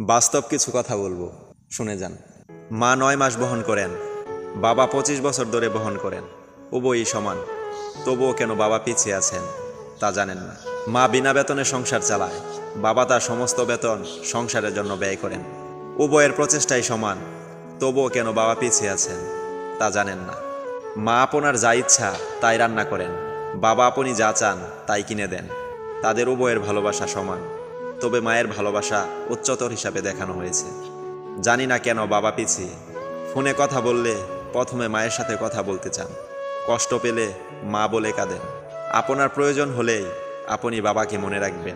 বাস্তব কিছু কথা বলব। শুনে যান। মা নয় মাস বহন করেন। বাবা পঁচিশ বছর ধরে বহন করেন। উভয়ই সমান। তবুও কেন বাবা পিছিয়ে আছেন, তা জানেন না। মা বিনা বেতনে সংসার চালায়। বাবা তার সমস্ত বেতন সংসারের জন্য ব্যয় করেন। উভয়ের প্রচেষ্টাই সমান। তবুও কেন বাবা পিছিয়ে আছেন, তা জানেন না। মা আপনার যা ইচ্ছা, তাই রান্না করেন। বাবা আপনি যা চান, তাই কিনে দেন। তাদের উভয়ের ভালোবাসা সমান। তবে মায়ের ভালোবাসা উচ্চতর হিসাবে দেখানো হয়েছে। জানি না কেন বাবা পিছিয়ে ফোনে কথা বললে প্রথমে মায়ের সাথে কথা বলতে চান। কষ্ট পেলে মা বলে কাঁদেন। আপনার প্রয়োজন হলেই আপনি বাবাকে মনে রাখবেন।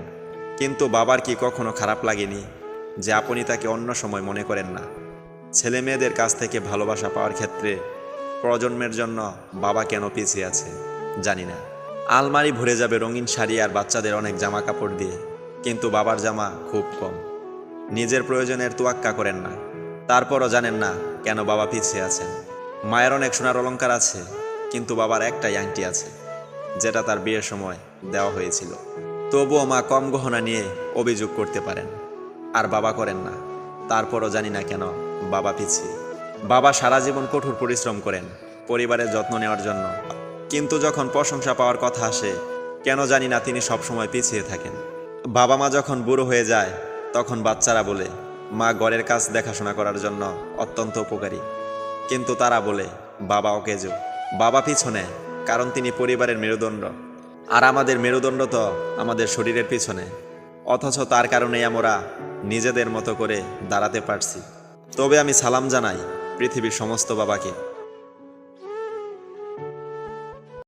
কিন্তু বাবার কি কখনো খারাপ লাগেনি যে আপনি তাকে অন্য সময় মনে করেন না? ছেলে মেয়েদের কাছ থেকে ভালোবাসা পাওয়ার ক্ষেত্রে প্রজন্মের জন্য বাবা কেন পিছিয়ে আছে? জানি না। আলমারি ভরে যাবে রঙিন শাড়ি আর বাচ্চাদের অনেক জামা কাপড় দিয়ে। কিন্তু বাবার জামা খুব কম। নিজের প্রয়োজনের তোয়াক্কা করেন না। তারপরও জানেন না কেন বাবা পিছিয়ে আছেন। মায়ের অনেক সোনার অলংকার আছে, কিন্তু বাবার একটাই আংটি আছে, যেটা তার বিয়ের সময় দেওয়া হয়েছিল। তবুও মা কম গহনা নিয়ে অভিযোগ করতে পারেন। আর বাবা করেন না। তারপরও জানি না কেন বাবা পিছিয়ে বাবা সারা জীবন কঠোর পরিশ্রম করেন পরিবারের যত্ন নেওয়ার জন্য। কিন্তু যখন প্রশংসা পাওয়ার কথা আসে, কেন জানি না তিনি সবসময় পিছিয়ে থাকেন। বাবা মা যখন বুড়ো হয়ে যায়, তখন বাচ্চারা বলে, মা ঘরের কাজ দেখাশোনা করার জন্য অত্যন্ত উপকারী। কিন্তু তারা বলে, বাবা অকেজো। বাবা পিছনে, কারণ তিনি পরিবারের মেরুদণ্ড। আর আমাদের মেরুদণ্ড তো আমাদের শরীরের পিছনে। অথচ তার কারণেই আমরা নিজেদের মতো করে দাঁড়াতে পারছি। তবে আমি সালাম জানাই পৃথিবীর সমস্ত বাবাকে।